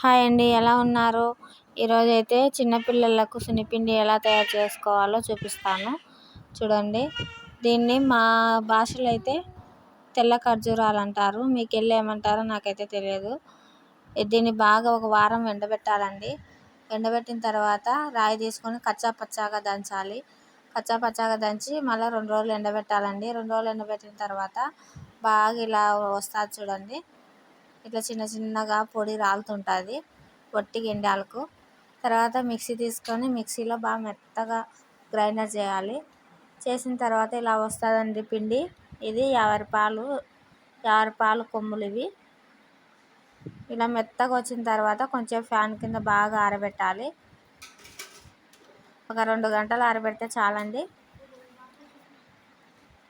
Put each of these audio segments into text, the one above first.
Hi అండి ఎలా ఉన్నారు? ఈరోజు అయితే చిన్నపిల్లలకు సున్నిపిండి ఎలా తయారు చేసుకోవాలో చూపిస్తాను. చూడండి దీన్ని మా భాషలో అయితే తెల్ల ఖర్జూరాలు అంటారు. మీకు వెళ్ళి ఏమంటారో నాకైతే తెలియదు. దీన్ని బాగా ఒక వారం ఎండబెట్టాలండి ఎండబెట్టిన తర్వాత రాయి తీసుకొని కచ్చా పచ్చాగా దంచాలి. కచ్చా పచ్చాగా దంచి మళ్ళీ రెండు రోజులు ఎండబెట్టాలండి. రెండు రోజులు ఎండబెట్టిన తర్వాత బాగా ఇలా వస్తుంది చూడండి. ఇట్లా చిన్న చిన్నగా పొడి రాలుతుంటుంది వట్టి గెండాలకు తర్వాత మిక్సీ తీసుకొని మిక్సీలో బాగా మెత్తగా గ్రైండర్ చేయాలి. చేసిన తర్వాత ఇలా వస్తుందండి పిండి. ఇది యాభై పాలు యాభై పాలు కొమ్ములు ఇవి. ఇలా మెత్తగా వచ్చిన తర్వాత కొంచెం ఫ్యాన్ కింద బాగా ఆరబెట్టాలి. ఒక రెండు గంటలు ఆరబెడితే చాలండి.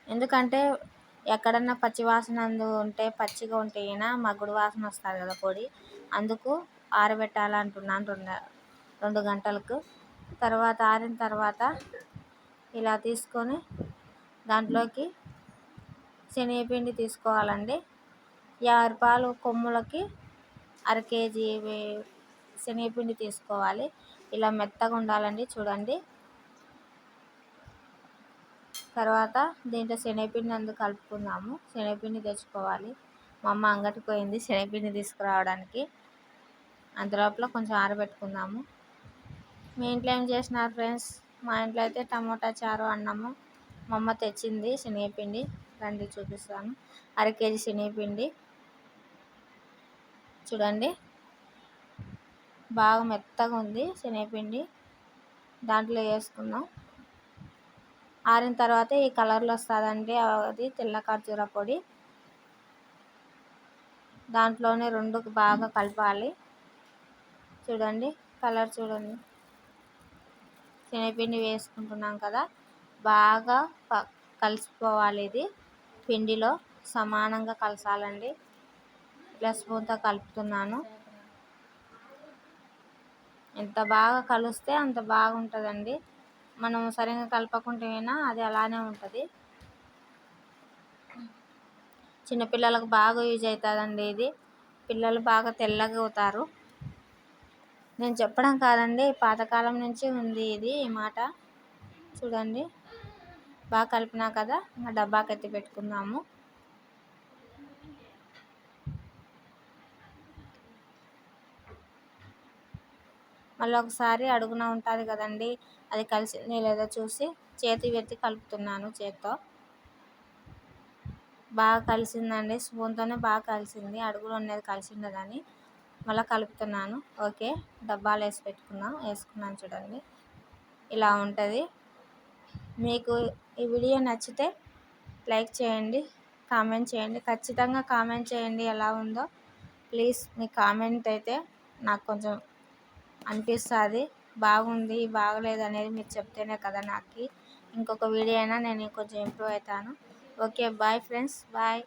ఎందుకంటే ఎక్కడన్నా పచ్చి వాసన ఉంటే పచ్చిగా ఉంటే మగ్గుడు వాసన వస్తుంది కదా పొడి. అందుకు ఆరబెట్టాలంటున్నాను రెండు రెండు గంటలకు. తర్వాత ఆరిన తర్వాత ఇలా తీసుకొని దాంట్లోకి శనగపిండి తీసుకోవాలండి. యాభై రూపాయలు కొమ్ములకి అర కేజీ శనగపిండి తీసుకోవాలి. ఇలా మెత్తగా ఉండాలండి చూడండి. తర్వాత దీంట్లో శనగపిండి అందు కలుపుకుందాము. శనగపిండి తెచ్చుకోవాలి. మా అమ్మ అంగటికి పోయింది శనగపిండి తీసుకురావడానికి. అంతలోపల కొంచెం ఆరబెట్టుకుందాము. మీ ఇంట్లో ఏం చేసినారు ఫ్రెండ్స్? మా ఇంట్లో అయితే టమోటా చారు అన్నము. మా అమ్మ తెచ్చింది శనగపిండి. రండి చూపిస్తాను. అర కేజీ శనగపిండి. చూడండి. బాగా మెత్తగా ఉంది శనగపిండి. దాంట్లో వేసుకుందాం. ఆరిన తర్వాత ఈ కలర్లో వస్తుందండి. అది తెల్ల ఖర్జూర పొడి. దాంట్లోనే రెండు బాగా కలపాలి. చూడండి కలర్ చూడండి. శనగపిండి వేసుకుంటున్నాం కదా బాగా కలిసిపోవాలి ఇది. పిండిలో సమానంగా కలసాలండి. ఇలా స్పూన్తో కలుపుతున్నాను. ఎంత బాగా కలిస్తే అంత బాగుంటుందండి. మనం సరిగ్గా కలపకుంటే అది అలానే ఉంటుంది. చిన్నపిల్లలకు బాగా యూజ్ అవుతుందండి ఇది. పిల్లలు బాగా తెల్లగా అవుతారు. నేను చెప్పడం కాదండి పాతకాలం నుంచి ఉంది ఇది ఈ మాట. చూడండి బాగా కలిపినా కదా ఇంకా డబ్బాకి ఎత్తి పెట్టుకుందాము. మళ్ళీ ఒకసారి అడుగున ఉంటుంది కదండి. అది కలిసింది లేదో చూసి చేతి పెట్టి కలుపుతున్నాను చేత్తో. బాగా కలిసిందండి. స్పూన్తోనే బాగా కలిసింది. అడుగులో ఉన్నది కలిసి ఉండదని మళ్ళీ కలుపుతున్నాను. ఓకే. డబ్బాలు వేసి పెట్టుకున్నాం వేసుకున్నాను చూడండి. ఇలా ఉంటుంది. మీకు ఈ వీడియో నచ్చితే లైక్ చేయండి కామెంట్ చేయండి. ఖచ్చితంగా కామెంట్ చేయండి ఎలా ఉందో. ప్లీజ్ మీ కామెంట్ అయితే నాకు కొంచెం అనిపిస్తుంది. బాగుంది బాగలేదు అనేది మీరు చెప్తేనే కదా నాకు. ఇంకొక వీడియో అయినా నేను కొంచెం ఇంప్రూవ్ అవుతాను. Okay bye friends bye.